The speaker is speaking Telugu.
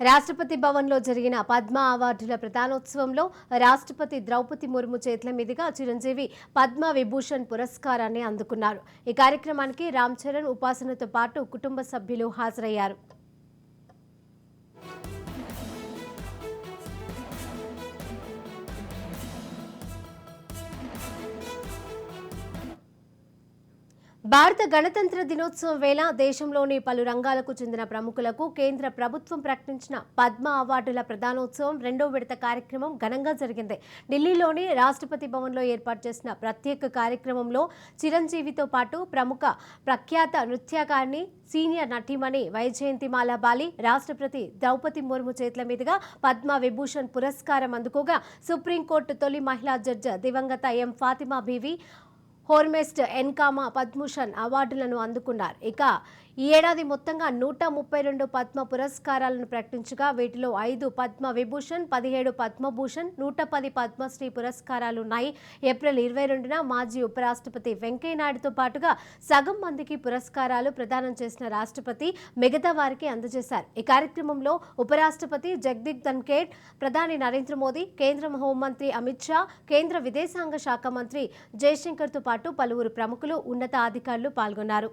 రాష్ట్రపతి భవన్లో జరిగిన పద్మ అవార్డుల ప్రధానోత్సవంలో రాష్ట్రపతి ద్రౌపది ముర్ము చేతుల మీదుగా చిరంజీవి పద్మ విభూషణ్ పురస్కారాన్ని అందుకున్నారు. ఈ కార్యక్రమానికి రామ్ చరణ్ ఉపాసనతో పాటు కుటుంబ సభ్యులు హాజరయ్యారు. భారత గణతంత్ర దినోత్సవం వేళ దేశంలోని పలు రంగాలకు చెందిన ప్రముఖులకు కేంద్ర ప్రభుత్వం ప్రకటించిన పద్మ అవార్డుల ప్రధానోత్సవం రెండో విడత కార్యక్రమం ఘనంగా జరిగింది. ఢిల్లీలోని రాష్ట్రపతి భవన్లో ఏర్పాటు చేసిన ప్రత్యేక కార్యక్రమంలో చిరంజీవితో పాటు ప్రముఖ ప్రఖ్యాత నృత్యకారిణి సీనియర్ నటీమణి వైజయంతిమాల బాలి రాష్ట్రపతి ద్రౌపది ముర్ము చేతుల మీదుగా పద్మ విభూషణ్ పురస్కారం అందుకోగా సుప్రీంకోర్టు తొలి మహిళా జడ్జి దివంగత ఎం ఫాతిమా బీవి హోర్మెస్ట్ ఎన్కామా పద్మూషణ్ అవార్డులను అందుకున్నారు. ఇక ఈ ఏడాది మొత్తంగా నూట ముప్పై రెండు పద్మ పురస్కారాలను ప్రకటించగా వీటిలో ఐదు పద్మ విభూషణ్ పదిహేడు పద్మభూషణ్ నూట పది పద్మశ్రీ పురస్కారాలు ఉన్నాయి. ఏప్రిల్ ఇరవై రెండున మాజీ ఉపరాష్ట్రపతి వెంకయ్యనాయుడుతో పాటుగా సగం మందికి పురస్కారాలు ప్రదానం చేసిన రాష్ట్రపతి మిగతా వారికి అందజేశారు. ఈ కార్యక్రమంలో ఉపరాష్ట్రపతి జగదీప్ ధన్ఖేడ్ ప్రధాని నరేంద్ర మోదీ కేంద్ర హోంమంత్రి అమిత్ షా కేంద్ర విదేశాంగ శాఖ మంత్రి జయశంకర్తో పాటు పలువురు ప్రముఖులు ఉన్నతాధికారులు పాల్గొన్నారు.